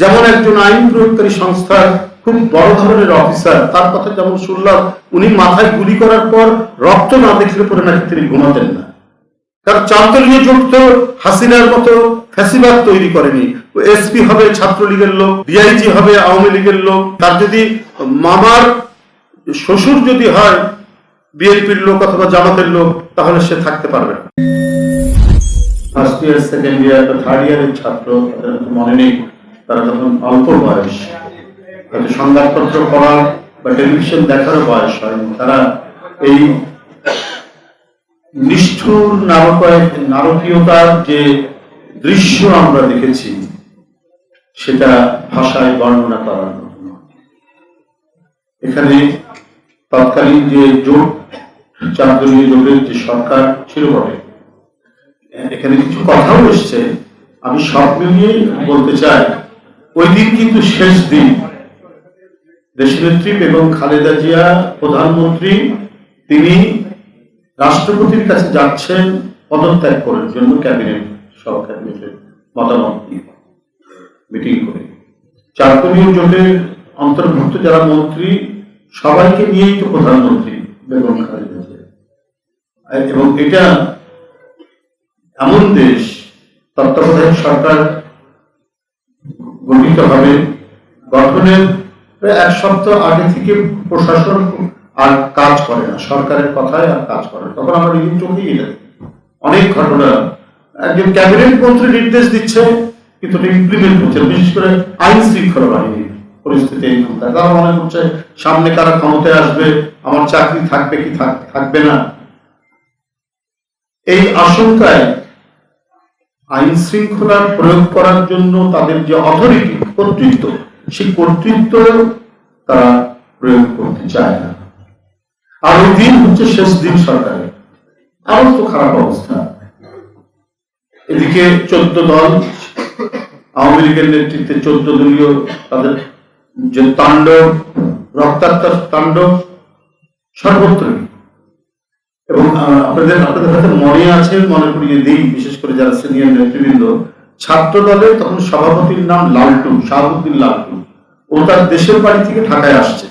যেমন একজন আইন প্রয়োগকারী সংস্থার খুব বড় ধরনের অফিসার, তার কথা যেমন শুনলাম, উনি মাথায় গুলি করার পর রক্ত না দেখলে পরে নাকি তিনি ঘুমাতেন না। কারণ চান্তলীয় জোট তো হাসিনার মতো ফ্যাসিবাদ তৈরি করেনি। এসপি হবে, ছাত্রলীগের লোক, ডিআইজি হবে, আওয়ামী লীগের লোক। তার যদি মামার শ্বশুর যদি হয়, বিএনপির লোক অথবা জামাতের লোক, তাহলে সে থাকতে পারবে first year second year third ইয়ারের ছাত্র মনে নেই। তারা তখন অল্প বয়স হয়তো সংবাদপত্র পড়া বা টেলিভিশন দেখারও বয়স হয়নি তারা এই নিষ্ঠুর নারকীয়, নারকীয়তার যে দৃশ্য আমরা দেখেছি, সেটা ভাষায় বর্ণনা করার এখানে তৎকালীন যে জোট চারদলীয় জোটের যে সরকার ছিল বটে, এখানে কিছু কথাও এসছে। আমি সব মিলিয়ে বলতে চাই ওই দিন কিন্তু শেষ দিন। দেশনেত্রী বেগম খালেদা জিয়া প্রধানমন্ত্রী, তিনি রাষ্ট্রপতির কাছে যাচ্ছেন পদত্যাগ করার জন্য ক্যাবিনেট সব ক্যাবিনেটের মতামত মিটিং করে। চারকলীয় জোটের অন্তর্ভুক্ত যারা মন্ত্রী, সবাইকে নিয়েই তো প্রধানমন্ত্রী বেগম খালেদা জিয়া। এবং এটা এমন দেশ, তত্ত্বাবধায়ক সরকার গঠিত হবে। গঠনের এক সপ্তাহ আগে থেকে প্রশাসন আর কাজ করে না। সরকারের কথায় আর কাজ করে না। তখন আমরা নিজের চোখেই এটা অনেক ঘটনা। একজন ক্যাবিনেট মন্ত্রী নির্দেশ দিচ্ছে, কিন্তু ইমপ্লিমেন্ট হচ্ছে বিশেষ করে আইন শৃঙ্খলা বাহিনীর পরিস্থিতি থাকে। তারা মনে করছে, সামনে কারা ক্ষমতায় আসবে, আমার চাকরি থাকবে কি থাক- থাকবে না। এই আশঙ্কায় আইন শৃঙ্খলার প্রয়োগ করার জন্য তাদের যে অথরিটি কর্তৃত্ব, সেই কর্তৃত্ব তারা প্রয়োগ করতে চায় না। আর ওই দিন হচ্ছে শেষ দিন সরকারের। আরও তো খারাপ অবস্থা। এদিকে চোদ্দ দল, আওয়ামী লীগের নেতৃত্বে চোদ্দ দলীয় তাদের যে তাণ্ডব, রক্তাক্ত তাণ্ডব, সর্বত্রই এবং আপনাদের আপনাদের মনে আছে, মনে করিয়ে দিই, বিশেষ করে যারা সিনিয়র নেতৃবৃন্দ, ছাত্র তখন সভাপতির নাম লালটু, শাহাবুদ্দিন লালটু। ও তার দেশের বাড়ি থেকে ঢাকায় আসছে।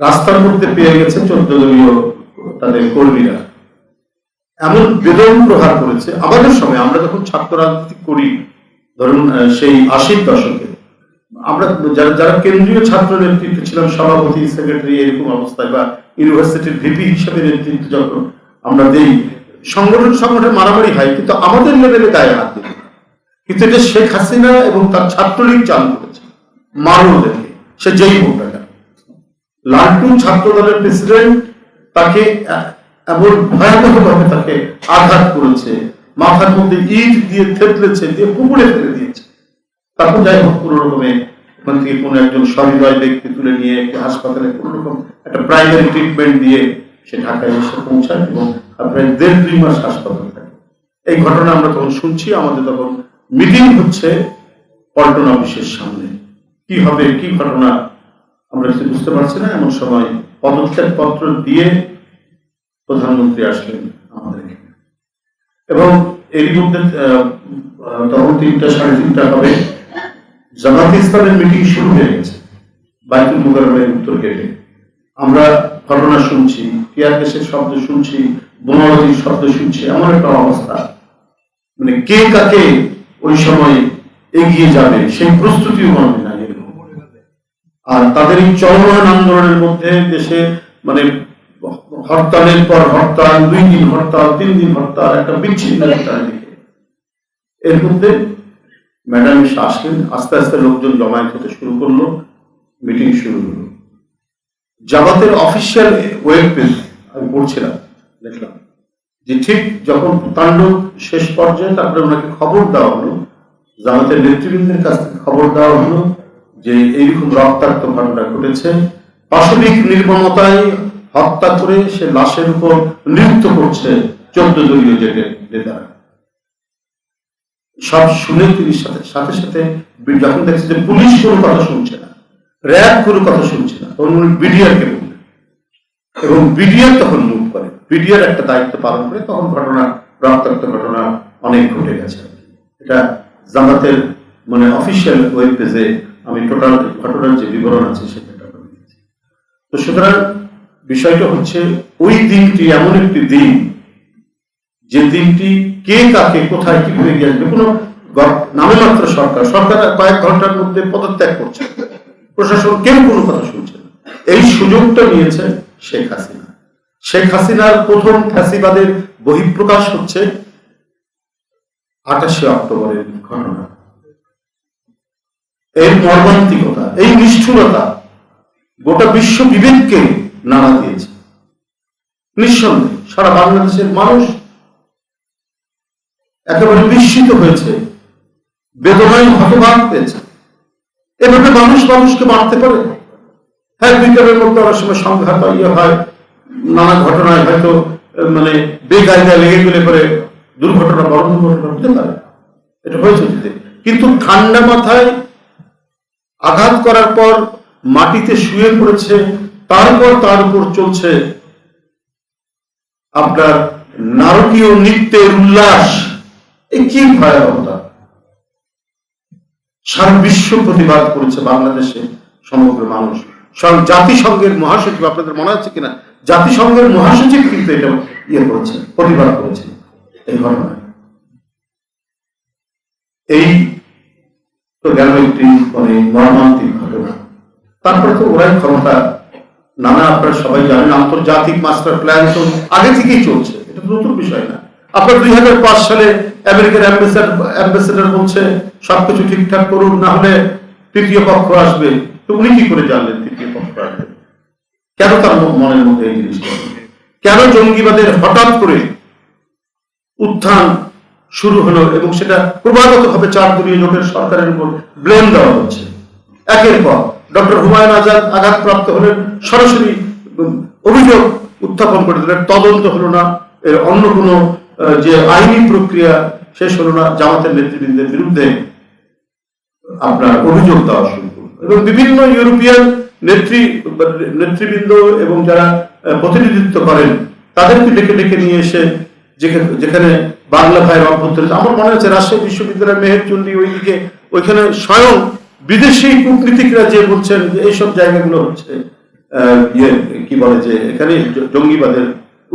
রাস্তার মধ্যে পেয়ে গেছে চোদ্দ দলীয় তাদের কর্মীরা। এমন বেদন প্রহার করেছে আমাদের সময়, আমরা যখন ছাত্র রাজনীতি করি, ধরুন সেই আশির দশকে, আমরা যারা যারা কেন্দ্রীয় ছাত্র নেতৃত্ব ছিলাম, সভাপতি, সেক্রেটারি, এরকম অবস্থায় বা ইউনিভার্সিটির ভিপি হিসেবে নেতৃত্ব যখন আমরা দেই, সংগঠন সংগঠন মারামারি হয়, কিন্তু আমাদের লেভেলে গায়ে হাত না। কিন্তু এটা শেখ হাসিনা এবং তার ছাত্রলীগ চালু করেছে। মারো সে যেই হোক না লালটু ছাত্র দলের প্রেসিডেন্ট তাকে এমন ভয়াবহভাবে তাকে আঘাত করেছে, মাথার মধ্যে ইট দিয়ে থেতলেছে, দিয়ে পুকুরে ফেলে দিয়েছে। তারপর যাই হোক কোনো রকমে কোনো একজন সহৃদয় ব্যক্তি তুলে নিয়ে একটি হাসপাতালে একটা প্রাইমারি ট্রিটমেন্ট দিয়ে সে ঢাকায় এসে পৌঁছায় এবং প্রায় দেড় দুই মাস হাসপাতালে থাকে। এই ঘটনা আমরা তখন শুনছি, আমাদের তখন মিটিং হচ্ছে পল্টন অফিসের সামনে। কি হবে, কি ঘটনা, আমরা কিছু বুঝতে পারছি না, এমন সময় পদত্যাগ পত্র দিয়ে প্রধানমন্ত্রী আসলেন আমাদের এবং এরই মধ্যে তখন তিনটা, সাড়ে তিনটা হবে। জামাত ইসলামের মিটিং শুরু হয়ে গেছে। বাইতুল মুকাররমের উত্তর গেটে আমরা ঘটনা শুনছি, টিয়ার গ্যাসের শব্দ শুনছি, বোমাবাজির শব্দ শুনছি, এমন একটা অবস্থা। মানে কে কাকে ওই সময় এগিয়ে যাবে, সেই প্রস্তুতিও মনে নাই আর তাদের এই চলমান আন্দোলনের মধ্যে দেশে মানে হরতালের পর হরতাল, দুই দিন হরতাল, তিন দিন হরতাল, একটা বিচ্ছিন্ন চারিদিকে এর মধ্যে ম্যাডাম এসে আসলেন, আস্তে আস্তে লোকজন জমায়েত হতে শুরু করল, মিটিং শুরু হলো। জামাতের অফিসিয়াল ওয়েব পেজ, আমি পড়ছিলাম, দেখলাম। যে ঠিক যখন তাণ্ডব শেষ পর্যায়ে তারপরে ওনাকে খবর দেওয়া হলো, জামাতের নেতৃবৃন্দের কাছ থেকে খবর দেওয়া হলো যে এইরকম রক্তাক্ত ঘটনা ঘটেছে, পাশবিক নির্মমতায় হত্যা করে সে লাশের উপর নৃত্য করছে চোদ্দ দলীয় জেটের নেতারা। সব শুনে তিনি সাথে সাথে সাথে যখন দেখছে যে পুলিশ কোনো কথা শুনছে না, র্যাব কোনো কথা শুনছে না, তখন উনি বিডিআরকে বললেন এবং বিডিআর তখন মুভ করে। বিডিআর একটা দায়িত্ব পালন করে, তখন ঘটনা, রক্তাক্ত ঘটনা অনেক ঘটে গেছে। এটা জামাতের মানে অফিসিয়াল ওয়েব পেজে আমি টোটাল ঘটনার যে বিবরণ আছে সেটা তো সুতরাং বিষয়টা হচ্ছে, ওই দিনটি এমন একটি দিন, যে দিনটি কে কাকে, কোথায় কি করে গিয়ে আসবে, কোনো নামে সরকার সরকার কয়েক ঘণ্টার মধ্যে পদত্যাগ করছে। প্রশাসন কেউ কোনো কথা শুনছে এই সুযোগটা নিয়েছে শেখ হাসিনা। শেখ হাসিনার প্রথম ফ্যাসিবাদের বহিঃপ্রকাশ হচ্ছে আঠাশে অক্টোবরের ঘটনা। এর মর্মান্তিকতা এই নিষ্ঠুরতা গোটা বিশ্ব বিবেককে নাড়া দিয়েছে। নিঃসন্দেহে সারা বাংলাদেশের মানুষ একেবারে বিস্মিত হয়েছে। বেদনায় হতবাক হয়েছে এভাবে মানুষ মানুষকে মারতে পারে? হ্যাঁ বিজ্ঞানের মধ্যে অনেক সময় সংঘাত ইয়ে হয়। নানা ঘটনায় হয়তো মানে বেকায়দা লেগে গেলে পরে দুর্ঘটনা বড় দুর্ঘটনা হতে পারে। এটা হয়েছে কিন্তু ঠান্ডা মাথায় আঘাত করার পর মাটিতে শুয়ে পড়েছে, তারপর তার উপর চলছে আপনার নারকীয় নৃত্যের উল্লাস। এ কি ভয়াবহতা? সারা বিশ্ব প্রতিবাদ করেছে বাংলাদেশে সমগ্র মানুষ। স্বয়ং জাতিসংঘের মহাসচিব, আপনাদের মনে আছে কিনা? জাতিসংঘের মহাসচিব কিন্তু এটা ইয়ে করেছে প্রতিবাদ করেছে এই ঘটনায় এই তো গেল একটি মানে মর্মান্তিক ঘটনা। তারপরে তো ওরাই ক্ষমতা। নানা, আপনারা সবাই জানেন, আন্তর্জাতিক মাস্টার প্ল্যান তো আগে থেকেই চলছে। এটা নতুন বিষয় না। দুই সালে আমেরিকার বলছে, সবকিছু ঠিকঠাক করুন, না হলে তৃতীয় পক্ষ আসবে। তো উনি কি করে জানলেন তৃতীয় পক্ষ আসবে? কেন তার মনের মধ্যে এই জিনিসটা? কেন জঙ্গিবাদের হঠাৎ করে উত্থান শুরু হলো এবং সেটা ক্রমাগত ভাবে চার দলীয় জোটের সরকারের উপর ব্লেম দেওয়া হচ্ছে? একের পর ডক্টর হুমায়ুন আজাদ আঘাতপ্রাপ্ত হলেন, সরাসরি অভিযোগ উত্থাপন করে দিলেন, তদন্ত হলো না, এর অন্য কোনো যে আইনি প্রক্রিয়া শেষ হলো না, জামাতের নেতৃবৃন্দের বিরুদ্ধে আপনার অভিযোগ দেওয়া শুরু করল। এবং বিভিন্ন ইউরোপিয়ান নেত্রী, নেতৃবৃন্দ এবং যারা প্রতিনিধিত্ব করেন, তাদেরকে ডেকে ডেকে নিয়ে এসে যেখানে বাংলা ভাইয়ের অভ্যন্তরে, আমার মনে আছে রাজশাহী বিশ্ববিদ্যালয়ের মেহেরচন্ডী ওইদিকে, ওইখানে স্বয়ং বিদেশি কূটনীতিকরা যে বলছেন যে এইসব জায়গাগুলো হচ্ছে ইয়ে কি বলে যে এখানে জঙ্গিবাদের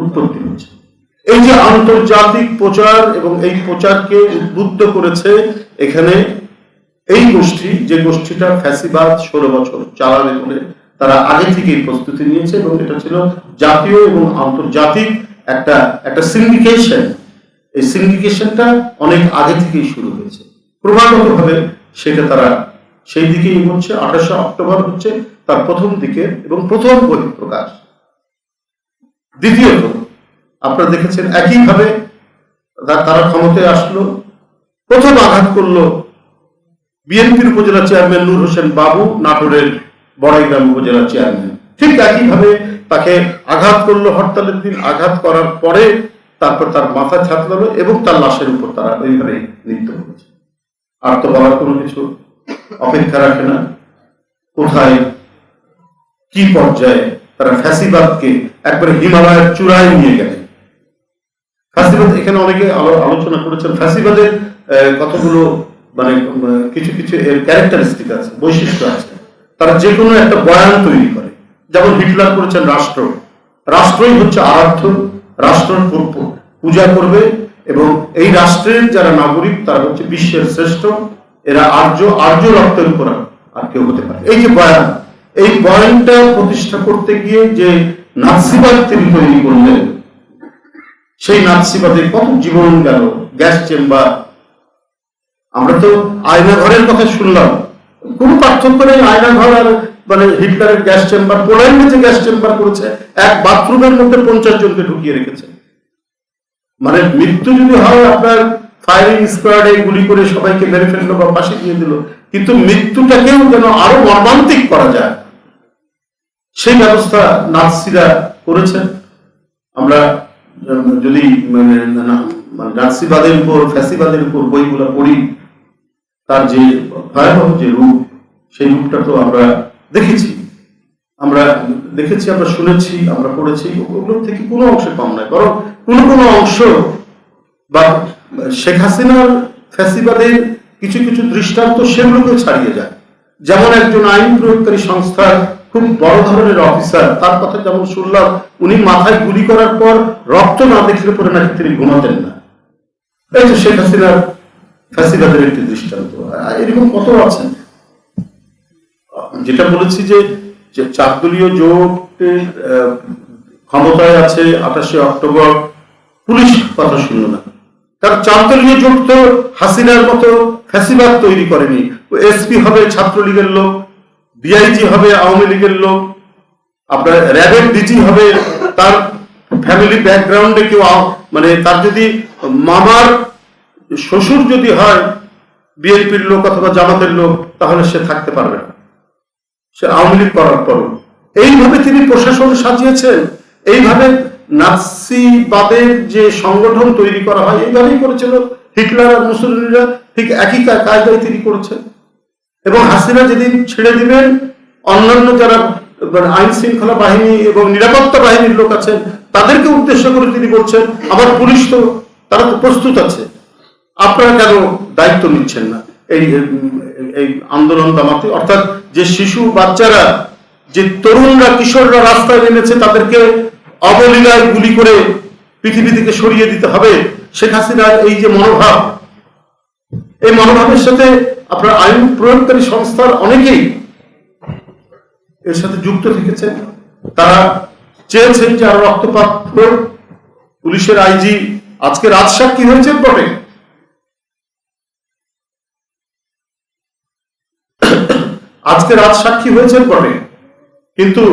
উৎপত্তি হচ্ছে। এই যে আন্তর্জাতিক প্রচার এবং এই প্রচারকে উদ্বুদ্ধ করেছে এখানে এই গোষ্ঠী, যে গোষ্ঠীটা ফ্যাসিবাদ ষোলো বছর চালাবে বলে তারা আগে থেকেই প্রস্তুতি নিয়েছে এবং এটা ছিল জাতীয় এবং আন্তর্জাতিক একটা একটা সিন্ডিকেশন এই সিন্ডিকেশনটা অনেক আগে থেকেই শুরু হয়েছে। ক্রমাগত ভাবে সেটা তারা সেই দিকেই এগোচ্ছে। আঠাশে অক্টোবর হচ্ছে তার প্রথম দিকে এবং প্রথম বহিঃপ্রকাশ। দ্বিতীয়ত আপনারা দেখেছেন, একইভাবে তারা ক্ষমতায় আসলো, প্রথম আঘাত করল বিএনপির উপজেলা চেয়ারম্যান নূর হোসেন বাবু, নাটোরের বড়াইগ্রাম উপজেলা চেয়ারম্যান। ঠিক একইভাবে তাকে আঘাত করল হরতালের দিন, আঘাত করার পরে তারপর তার মাথা ছাতলালো এবং তার লাশের উপর তারা ওইভাবে নৃত্য করেছে আর তো বলার কোনো কিছু অপেক্ষা রাখে না। কোথায়, কি পর্যায়ে তারা ফ্যাসিবাদকে একবারে হিমালয়ের চূড়ায় নিয়ে গেলে ফ্যাসিবাদ, এখানে অনেকে আলোচনা করেছেন। ফ্যাসিবাদের কতগুলো মানে কিছু কিছু এর ক্যারেক্টারিস্টিক আছে, বৈশিষ্ট্য আছে। তারা যে কোনো একটা বয়ান তৈরি করে। যেমন হিটলার করেছেন রাষ্ট্র। রাষ্ট্রই হচ্ছে আরাধ্য রাষ্ট্র পূ- পূ- পূজা করবে এবং এই রাষ্ট্রের যারা নাগরিক, তারা হচ্ছে বিশ্বের শ্রেষ্ঠ। এরা আর্য আর্য রক্তের উপর আর কেউ হতে পারে এই যে বয়ান, এই বয়ানটা প্রতিষ্ঠা করতে গিয়ে যে নাৎসিবাদ তিনি তৈরি করলেন সেই নাৎসিবাদে কত জীবন গেল। Gas chamber. আমরা তো আয়না ঘরের কথা শুনলাম। কোনো পার্থক্য নেই আয়না ঘর আর মানে হিটলারের গ্যাস চেম্বার। পোল্যান্ডে যে গ্যাস চেম্বার করেছে। এক বাথরুমের মধ্যে পঞ্চাশ জনকে ঢুকিয়ে রেখেছে। মানে মৃত্যু যদি হয়, আপনার ফায়ারিং স্কোয়াডে গুলি করে সবাইকে মেরে ফেলল বা ফাঁসি দিয়ে দিল। কিন্তু মৃত্যুটাকেও যেন আরও মর্মান্তিক করা যায়। সেই ব্যবস্থা নাৎসিরা করেছেন। আমরা যদি মানে না- মানে উপর, ফ্যাসিবাদের উপর বইগুলো পড়ি, তার যে ভয়াবহ যে রূপ, সেই রূপটা তো আমরা দেখেছি। আমরা দেখেছি, আমরা শুনেছি, আমরা পড়েছি, ওগুলোর থেকে কোনো অংশে কম নয়, বরং কোনো কোনো অংশ বা শেখ হাসিনার ফ্যাসিবাদের কিছু কিছু দৃষ্টান্ত সেগুলোকে ছাড়িয়ে যায়। যেমন একজন আইন প্রয়োগকারী সংস্থার খুব বড় ধরনের অফিসার তার কথা যেমন শুনলাম, উনি মাথায় গুলি করার পর রক্ত না দেখলে পরে নাকি তিনি ঘুমাতেন না। এই তো শেখ হাসিনার ফ্যাসিবাদের একটি দৃষ্টান্ত। এরকম কত আছে যেটা বলেছি যে যে চারদলীয় জোটের ক্ষমতায় আছে আঠাশে অক্টোবর, পুলিশ কথা শুনল না। কারণ চারদলীয় জোট তো হাসিনার মতো ফ্যাসিবাদ তৈরি করেনি। এসপি হবে ছাত্রলীগের লোক। ডিআইজি হবে আওয়ামী লীগের লোক, আপনার র্যাবের ডিজি হবে, তার ফ্যামিলি ব্যাকগ্রাউন্ডে কেউ মানে তার যদি মামার শ্বশুর যদি হয় বিএনপির লোক অথবা জামাতের লোক, তাহলে সে থাকতে পারবে না। সে আওয়ামী লীগ করার পরও। এইভাবে তিনি প্রশাসন সাজিয়েছেন, এইভাবে নাৎসিবাদের যে সংগঠন তৈরি করা হয়, এইভাবেই করেছিল। হিটলার আর মুসলিমরা ঠিক একই কায়দায় তিনি করেছেন। এবং হাসিনা যেদিন ছেড়ে দিবেন, অন্যান্য যারা আইন শৃঙ্খলা বাহিনী এবং নিরাপত্তা বাহিনীর লোক আছেন, তাদেরকে উদ্দেশ্য করে তিনি বলছেন, আমার পুলিশ তো, তারা তো প্রস্তুত আছে। আপনারা কেন দায়িত্ব নিচ্ছেন না? এই এই আন্দোলন দামাতে অর্থাৎ যে শিশু, বাচ্চারা, যে তরুণরা, কিশোররা রাস্তায় নেমেছে, তাদেরকে অবলীলায় গুলি করে পৃথিবী থেকে সরিয়ে দিতে হবে। শেখ হাসিনার এই যে মনোভাব, এই মনোভাবের সাথে আপনার আইন প্রয়োগকারী সংস্থার অনেকেই এর সাথে যুক্ত থেকেছেন তারা চেয়েছেন যে আরও রক্তপাত পুলিশের আইজি আজকে রাজসাক্ষী হয়েছেন বটে। আজকে রাজসাক্ষী হয়েছেন বটে। কিন্তু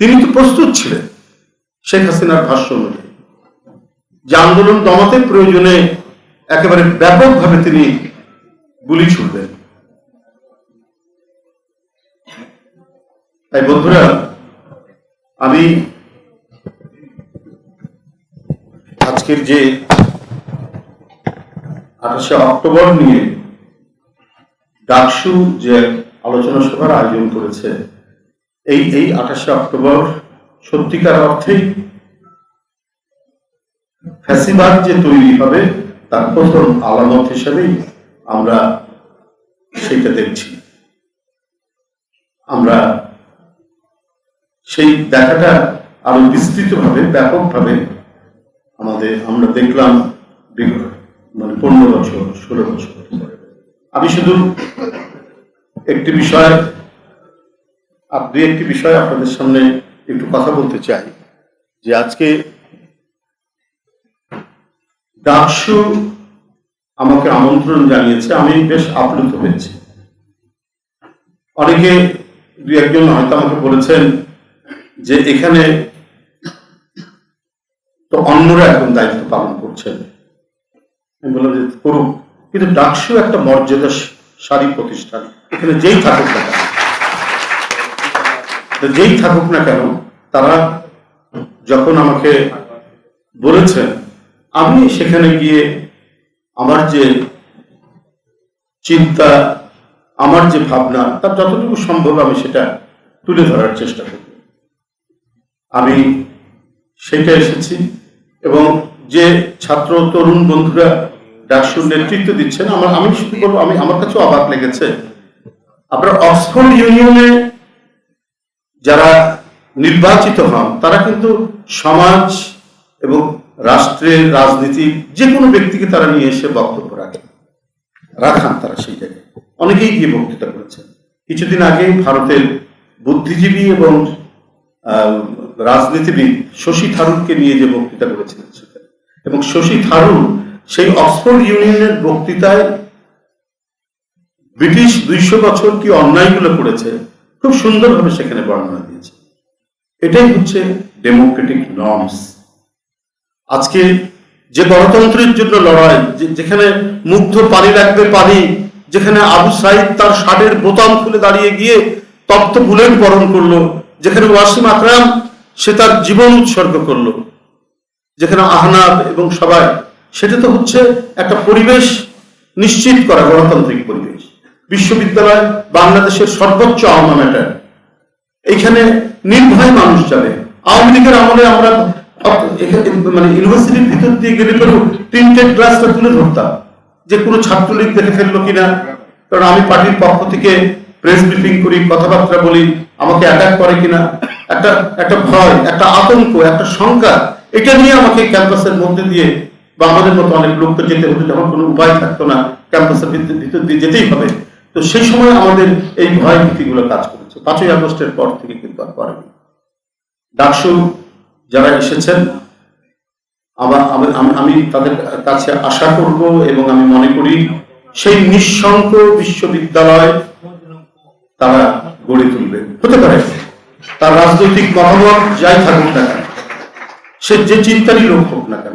তিনি তো প্রস্তুত ছিলেন শেখ হাসিনার ভাষ্য অনুযায়ী। যে আন্দোলন দমাতে প্রয়োজনে একেবারে ব্যাপকভাবে তিনি গুলি ছুটবেন তাই বন্ধুরা, আমি আজকের যে আঠাশে অক্টোবর নিয়ে ডাকসু যে আলোচনা সভার আয়োজন করেছে, এই এই আঠাশে অক্টোবর সত্যিকার অর্থেই ফ্যাসিবাদ যে তৈরি হবে তার প্রথম আলামত হিসেবেই আমরা সেইটা দেখছি। আমরা সেই দেখাটা আরও বিস্তৃতভাবে, ব্যাপকভাবে আমাদের, আমরা দেখলাম মানে পনেরো বছর, ষোলো বছর আমি শুধু একটি বিষয়, আর দুই একটি বিষয় আপনাদের সামনে একটু কথা বলতে চাই, যে আজকে ডাকসু আমাকে আমন্ত্রণ জানিয়েছে, আমি বেশ আপ্লুত হয়েছি। অনেকে দু একজন হয়তো আমাকে বলেছেন যে এখানে তো অন্যরা এখন দায়িত্ব পালন করছেন। আমি বললাম যে করুক, কিন্তু ডাকসু একটা মর্যাদা সারি প্রতিষ্ঠান। এখানে যেই থাকুক না কেন যেই থাকুক না কেন, তারা যখন আমাকে বলেছেন আমি সেখানে গিয়ে আমার যে চিন্তা, আমার যে ভাবনা, তার যতটুকু সম্ভব আমি সেটা তুলে ধরার চেষ্টা করব। আমি সেটা এসেছি এবং যে ছাত্র, তরুণ বন্ধুরা ডাকসুর নেতৃত্ব দিচ্ছেন, আমার, আমি শুধু বলব, আমি, আমার কাছেও অবাক লেগেছে। আপনার অক্সফোর্ড ইউনিয়নে যারা নির্বাচিত হন, তারা কিন্তু সমাজ এবং রাষ্ট্রের রাজনীতি যে কোনো ব্যক্তিকে তারা নিয়ে এসে বক্তব্য রাখেন রাখান তারা সেই জায়গায়। অনেকেই গিয়ে বক্তৃতা করেছেন। কিছুদিন আগে ভারতের বুদ্ধিজীবী এবং রাজনীতিবিদ শশী থারুরকে নিয়ে যে বক্তৃতা করেছিলেন সেখানে এবং শশী থারুর সেই অক্সফোর্ড ইউনিয়নের বক্তৃতায় ব্রিটিশ দুইশো বছর কি অন্যায়গুলো করেছে, খুব সুন্দরভাবে সেখানে বর্ণনা দিয়েছে। এটাই হচ্ছে ডেমোক্রেটিক নর্মস আজকে যে গণতন্ত্রের জন্য লড়াই যেখানে মুগ্ধ পানি লাগবে পানি, যেখানে আবু সাইদ তার শার্টের বোতাম খুলে দাঁড়িয়ে গিয়ে তপ্ত বুলেট বরণ করল, যেখানে ওয়াসিম আকরাম সে তার জীবন উৎসর্গ করল, যেখানে আহনাব এবং সবাই, সেটা তো হচ্ছে একটা পরিবেশ নিশ্চিত করা, গণতান্ত্রিক পরিবেশ। বিশ্ববিদ্যালয় বাংলাদেশের সর্বোচ্চ ম্যাটার এইখানে নির্ভয় মানুষ যাবে। আওয়ামী লীগের আমলে আমরা মানে ইউনিভার্সিটির ভিতর দিয়ে গেলে প্রিন্টেড তুলে ধরতাম যে কোনো ছাত্রলীগ দেখে ফেলল কিনা। কারণ আমি পার্টির পক্ষ থেকে প্রেস ব্রিফিং করি, কথাবার্তা বলি, আমাকে অ্যাটাক করে কিনা। একটা একটা ভয়, একটা আতঙ্ক, একটা শঙ্কা, এটা নিয়ে আমাকে ক্যাম্পাসের মধ্যে দিয়ে বা আমাদের মতো অনেক লোক তো যেতে হতো যখন কোনো উপায় থাকতো না ক্যাম্পাসের ভিতর ভিতর দিয়ে যেতেই হবে। তো সেই সময় আমাদের এই ভয় ভীতিগুলো কাজ করেছে। পাঁচই আগস্টের পর থেকে কিন্তু আর করেনি। ডাকসু যারা এসেছেন আবার আমি- তাদের কাছে আশা করব এবং আমি মনে করি সেই নিঃশঙ্ক বিশ্ববিদ্যালয় তারা গড়ে তুলবে। হতে পারে, তার রাজনৈতিক মতামত যাই থাকুক না কেন, সে যে চিন্তারই লোক হোক না কেন